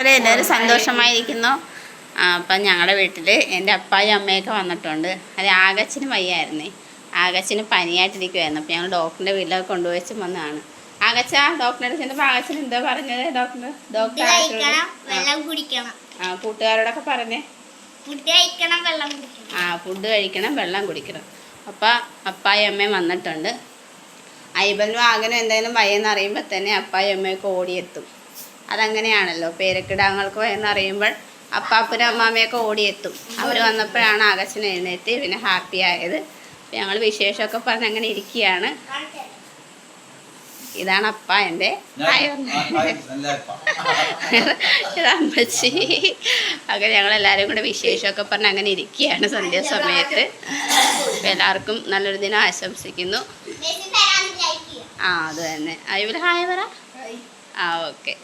വളരെ എല്ലാവരും സന്തോഷമായിരിക്കുന്നു. അപ്പം ഞങ്ങളുടെ വീട്ടിൽ എന്റെ അപ്പായും അമ്മയൊക്കെ വന്നിട്ടുണ്ട്. അത് ആകച്ചിന് വയ്യായിരുന്നേ. ആകച്ചിന് പനിയായിട്ടിരിക്കുമായിരുന്നു അപ്പം ഞങ്ങൾ ഡോക്ടറിന്റെ വീട്ടിലൊക്കെ കൊണ്ടുപോയിച്ച് വന്നതാണ്. ആകച്ച ഡോക്ടറെ ചെന്നപ്പോൾ ആകച്ചിന് എന്താ പറഞ്ഞത് ഡോക്ടർ ഡോക്ടർ ആ കൂട്ടുകാരോടൊക്കെ പറഞ്ഞേ. ആ ഫുഡ് കഴിക്കണം വെള്ളം കുടിക്കണം. അപ്പം അപ്പായും അമ്മയും വന്നിട്ടുണ്ട്. ഐബനും ആകനും എന്തെങ്കിലും വയ്യെന്ന് അറിയുമ്പോൾ തന്നെ അപ്പായും അമ്മയൊക്കെ ഓടിയെത്തും. അതങ്ങനെയാണല്ലോ പേരക്കിടാങ്ങൾക്ക് എന്ന് അറിയുമ്പോൾ അപ്പാപ്പനും അമ്മാമ്മയൊക്കെ ഓടിയെത്തും. അവർ വന്നപ്പോഴാണ് ആകശൻ എഴുന്നേറ്റ് പിന്നെ ഹാപ്പി ആയത്. ഞങ്ങൾ വിശേഷമൊക്കെ പറഞ്ഞ് അങ്ങനെ ഇരിക്കുകയാണ്. ഇതാണ് അപ്പ എന്റെ ഇത് അമ്മച്ചി. അങ്ങനെ ഞങ്ങൾ എല്ലാവരും കൂടെ വിശേഷമൊക്കെ പറഞ്ഞ് അങ്ങനെ ഇരിക്കുകയാണ് സന്ധ്യാസമയത്ത് എല്ലാവർക്കും നല്ലൊരു ദിനം ആശംസിക്കുന്നു. ആ അത് തന്നെ. അയ്യോ ഹായ് പറ. ആ ഓക്കെ.